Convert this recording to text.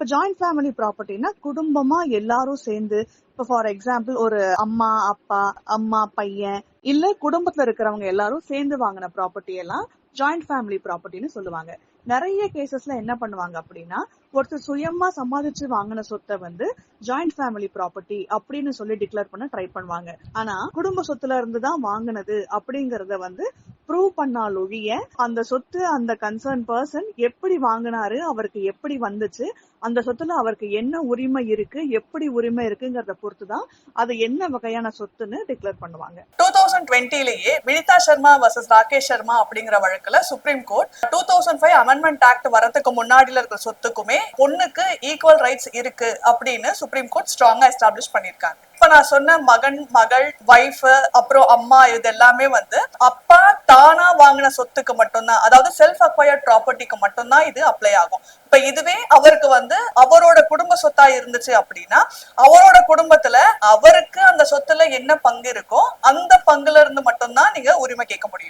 இப்ப joint family ப்ராப்பர்ட்டினா குடும்பமா எல்லாரும் சேர்ந்து இப்ப ஃபார் எக்ஸாம்பிள் ஒரு அம்மா அப்பா அம்மா பையன் இல்ல குடும்பத்துல இருக்கிறவங்க எல்லாரும் சேர்ந்து வாங்கின ப்ராப்பர்ட்டி எல்லாம் ஜாயிண்ட் ஃபேமிலி ப்ராப்பர்ட்டின்னு சொல்லுவாங்க. நிறைய கேசஸ்ல என்ன பண்ணுவாங்க அப்படின்னா ஒருத்தர் சுயமா சம்பாதிச்சு வாங்கின சொத்தை வந்து ஜாயிண்ட் ஃபேமிலி ப்ராப்பர்ட்டி அப்படின்னு சொல்லி டிக்ளேர் பண்ண ட்ரை பண்ணுவாங்க. ஆனா குடும்ப சொத்துல இருந்து தான் வாங்கினது அப்படிங்கறத வந்து ப்ரூவ் பண்ணால் ஒழிய அந்த சொத்து அந்த கன்சர்ன் பர்சன் எப்படி வாங்கினாரு அவருக்கு எப்படி வந்துச்சு அந்த சொத்துல அவருக்கு என்ன உரிமை இருக்கு எப்படி உரிமை இருக்குங்கறத பொறுத்து தான் அது என்ன வகையான சொத்துன்னு டிக்ளேர் பண்ணுவாங்க. டூ தௌசண்ட் டுவெண்ட்டிலேயே வினிதா சர்மா வர்சஸ் ராகேஷ் சர்மா அப்படிங்கிற வழக்குல Supreme Court two thousand five amendment act வரதுக்கு முன்னாடியில இருக்கிற சொத்துக்குமே பொண்ணுக்கு ஈக்குவல் ரைட்ஸ் இருக்கு அப்படின்னு சுப்ரீம் கோர்ட் ஸ்ட்ராங்கா எஸ்டாப்ளிஷ் பண்ணிருக்காங்க இப்ப நான் சொன்ன மகன் மகள் ஒய்ஃப் அப்புறம் அம்மா இது எல்லாமே வந்து அப்பா தானா வாங்கின சொத்துக்கு மட்டும்தான். அதாவது செல்ஃப் அக்வயர்ட் ப்ராப்பர்ட்டிக்கு மட்டும்தான் இது அப்ளை ஆகும். இப்ப இதுவே அவருக்கு வந்து அவரோட குடும்ப சொத்தா இருந்துச்சு அப்படின்னா அவரோட குடும்பத்துல அவருக்கு அந்த சொத்துல என்ன பங்கு இருக்கோ அந்த பங்குல இருந்து மட்டும்தான் நீங்க உரிமை கேட்க முடியும்.